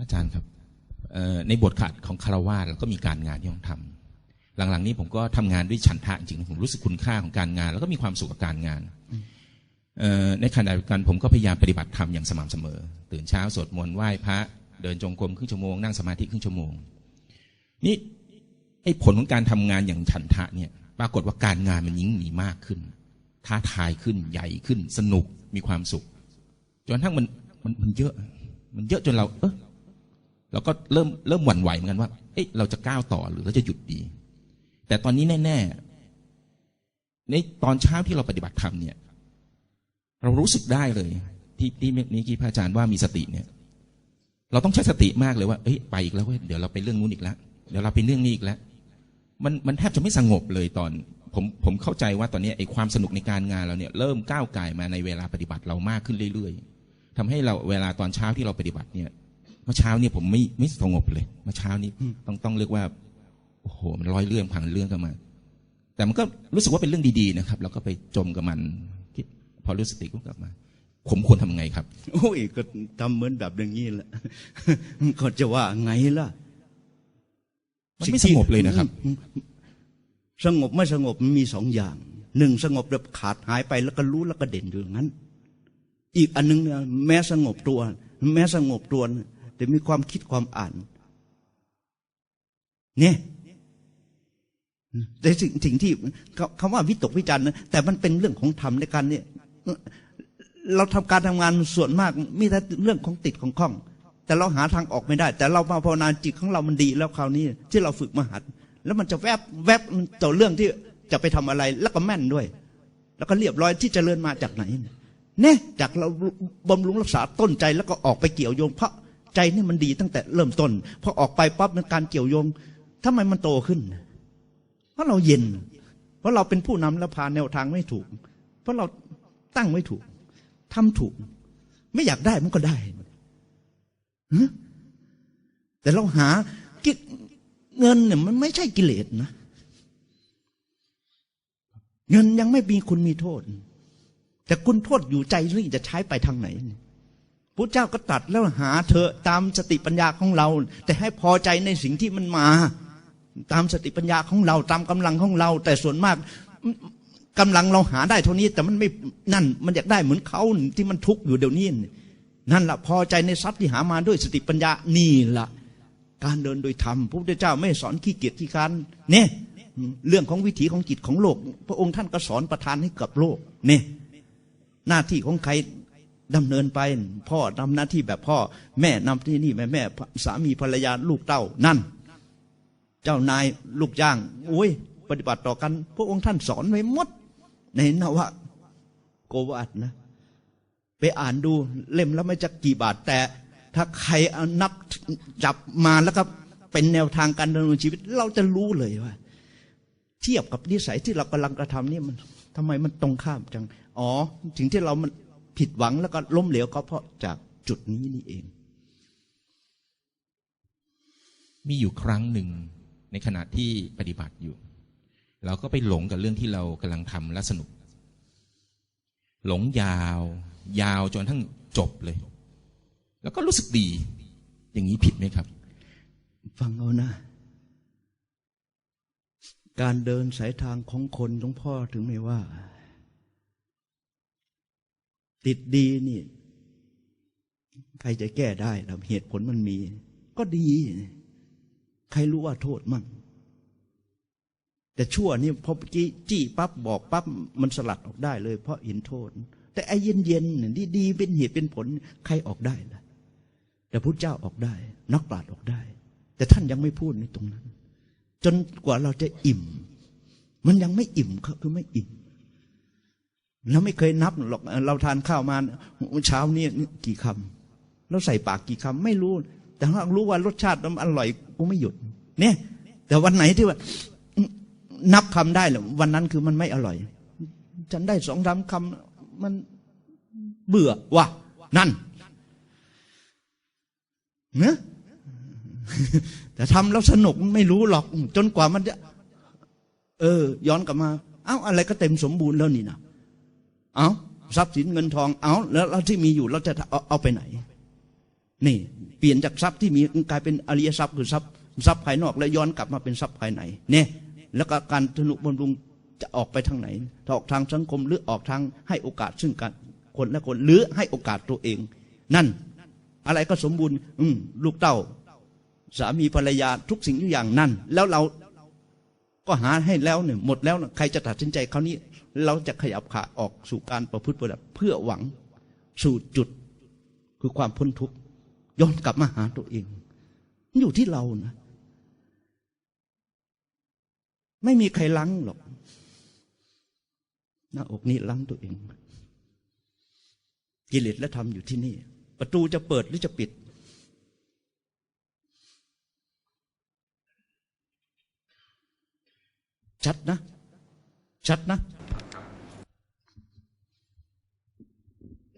อาจารย์ครับในบทขาดของคารวาสเราก็มีการงานที่ต้องทำหลังๆ นี้ผมก็ทำงานด้วยฉันทะจริงผมรู้สึกคุณค่าของการงาน แล้วก็มีความสุขกับการงานในขณะเดียวกันผมก็พยายามปฏิบัติธรรมอย่างสม่ำเสมอ ตื่นเช้าสวดมนต์ไหว้พระ เดินจงกรมครึ่งชั่วโมงนั่งสมาธิครึ่งชั่วโมงนี่ไอ้ผลของการทำงานอย่างฉันทะเนี่ย ปรากฏว่าการงานมันยิ่งมีมากขึ้น ท้าทายขึ้นใหญ่ขึ้น สนุกมีความสุขจนทั่งมันมันมันเยอะ มันเยอะจนเรา เออ เราก็เริ่มเริ่มหวั่นไหวเหมือนกันว่า เอ๊ะเราจะก้าวต่อหรือเราจะหยุดดี แต่ตอนนี้แน่ ๆ ในตอนเช้าที่เราปฏิบัติธรรมเนี่ย เรารู้สึกได้เลย ที่ที่เมื่อกี้พระอาจารย์ว่ามีสติเนี่ย เราต้องใช้สติมากเลยว่าเอ้ยไปอีกแล้วเว้ยเดี๋ยวเราไปเรื่องนู้นอีกแล้วเดี๋ยวเราไปเรื่องนี้อีกแล้ว มันมันแทบจะไม่สงบเลยตอนผมผมเข้าใจว่าตอนนี้ไอ้ความสนุกในการงานเราเนี่ย เริ่มก้าวไก่มาในเวลาปฏิบัติเรามากขึ้นเรื่อย ๆทำให้เราเวลาตอนเช้าที่เราปฏิบัติเนี่ย เมื่อเช้าเนี่ยผมไม่ไม่สงบเลยเมื่อเช้านี้ต้องต้องเรียกว่าโอ้โหมันร้อยเรื่องพันเรื่องกันมา แต่มันก็รู้สึกว่าเป็นเรื่องดีๆนะครับ เราก็ไปจมกับมันคิดพอรู้สติก็กลับมา ผมควรทำยังไงครับโอ้ยก็ทำเหมือนแบบอย่างนี้แหละก็จะว่าไงล่ะมันไม่สงบเลยนะครับ สงบไม่สงบมันมีสองอย่างหนึ่งสงบแบบขาดหายไปแล้วก็รู้แล้วก็เด่นอยู่อย่างนั้น อีกอันหนึงเนี่ยแม้สงบตัว แม้สงบตัวนะ แต่มีความคิดความอ่าน เนี่ยแต่สิ่งสิ่งที่เขาคำว่าวิตกวิจารณ์นะแต่มันเป็นเรื่องของธรรมในการเนี่ย เราทำการทำงานส่วนมากมีแต่เรื่องของติดของข้อง แต่เราหาทางออกไม่ได้ แต่เรามาภาวนาจิตของเรามันดีแล้วคราวนี้ที่เราฝึกมหัด แล้วมันจะแวบแวบต่อเรื่องที่จะไปทำอะไร แล้วก็แม่นด้วย แล้วก็เรียบร้อยที่จเจริญมาจากไหนเนี่ยจากเราบำรุงรักษาต้นใจแล้วก็ออกไปเกี่ยวโยงเพราะ ใจนี่มันดีตั้งแต่เริ่มต้นพอออกไปปั๊บในการเกี่ยวโยงทำไมมันโตขึ้น เพราะเราเย็น เพราะเราเป็นผู้นำแล้วพาแนวทางไม่ถูก เพราะเราตั้งไม่ถูกทำถูก ไม่อยากได้มันก็ได้แต่เราหาเงินเนี่ยมันไม่ใช่กิเลสนะ เงินยังไม่มีคุณมีโทษ แต่คุณโทษอยู่ใจนี่จะใช้ไปทางไหน พระเจ้าก็ตัดแล้วหาเธอตามสติปัญญาของเรา แต่ให้พอใจในสิ่งที่มันมา ตามสติปัญญาของเราตามกำลังของเรา แต่ส่วนมากกำลังเราหาได้เท่านี้ แต่มันไม่นั่นมันอยากได้เหมือนเขาที่มันทุกข์อยู่เดี๋ยวนี้นั่นแหละพอใจในทรัพย์ที่หามาด้วยสติปัญญานี่ละการเดินโดยธรรมพระพุทธเจ้าไม่สอนขี้เกียจขี้การเนี่ยเรื่องของวิถีของจิตของโลก พระองค์ท่านก็สอนประทานให้กับโลกเนี่ยหน้าที่ของใคร ดำเนินไป พ่อทำหน้าที่แบบพ่อ แม่นำที่นี่แม่แม่ สามีภรรยาลูกเต้านั่น เจ้านายลูกจ้างโอ้ย ปฏิบัติต่อกัน พระองค์ท่านสอนไว้หมด ในนวะโกวัตนะ ไปอ่านดูเล่มแล้วไม่จะกี่บาทแต่ ถ้าใครเอานับจับมาแล้วก็เป็นแนวทางการดำเนินชีวิต เราจะรู้เลยว่า เทียบกับนิสัยที่เรากำลังกระทำนี่มันทำไมมันตรงข้ามจัง อ๋อสิ่งที่เรามัน ผิดหวังแล้วก็ล้มเหลวก็เพราะจากจุดนี้นี่เอง มีอยู่ครั้งหนึ่งในขณะที่ปฏิบัติอยู่ เราก็ไปหลงกับเรื่องที่เรากำลังทำและสนุก หลงยาว ยาวจนทั้งจบเลย แล้วก็รู้สึกดี อย่างนี้ผิดไหมครับ ฟังเอานะ การเดินสายทางของคนหลวงพ่อถึงไม่ว่า ติดดีนี่ ใครจะแก้ได้แล้วเหตุผลมันมี ก็ดี ใครรู้ว่าโทษมั่งแต่ชั่วนี่พอจี้จี้ปั๊บบอกปั๊บมันสลัดออกได้เลย เพราะเห็นโทษ แต่ไอ้เย็นเย็นนี่ดีเป็นเหตุเป็นผล ใครออกได้ล่ะ แต่พระเจ้าออกได้ นักปราชญ์ออกได้ แต่ท่านยังไม่พูดในตรงนั้น จนกว่าเราจะอิ่ม มันยังไม่อิ่มคือไม่อิ่ม เราไม่เคยนับหรอกเราทานข้าวมาเช้านี้กี่คำเราใส่ปากกี่คำไม่รู้ แต่เรารู้ว่ารสชาติมันอร่อยกูไม่หยุด เนี่ย แต่วันไหนที่ว่า นับคำได้หรอวันนั้นคือมันไม่อร่อย ฉันได้สองสามคำมันเบื่อว่ะนั่นเนะแต่ทำแล้วสนุกไม่รู้หรอก จนกว่ามันจะ เออ ย้อนกลับมา เอ้าอะไรก็เต็มสมบูรณ์แล้วนี่นะ เอาทรัพย์สินเงินทองเอาแล้วที่มีอยู่เราจะเอาเอาไปไหน นี่ เปลี่ยนจากทรัพย์ที่มีกลายเป็นอริยทรัพย์คือทรัพย์ทรัพย์ภายนอกแล้วย้อนกลับมาเป็นทรัพย์ภายในเนี่ยแล้วก็การทนุบำรุงจะออกไปทางไหนออกทางสังคมหรือออกทางให้โอกาสซึ่งกันคนและคนหรือให้โอกาสตัวเอง นั่น อะไรก็สมบูรณ์ อืลูกเต้า สามีภรรยาทุกสิ่งทุกอย่างนั่น แล้วเราก็หาให้แล้วเนี่ยหมดแล้ว ใครจะตัดสินใจคราวนี้ เราจะขยับขาออกสู่การประพฤติปฏิบัติเพื่อหวังสู่จุดคือความพ้นทุกข์ย้อนกลับมาหาตัวเอง อยู่ที่เรานะ ไม่มีใครล้างหรอกหน้าอกนี้ล้างตัวเอง กิเลสและธรรมอยู่ที่นี่ ประตูจะเปิดหรือจะปิด ชัดนะ ชัดนะ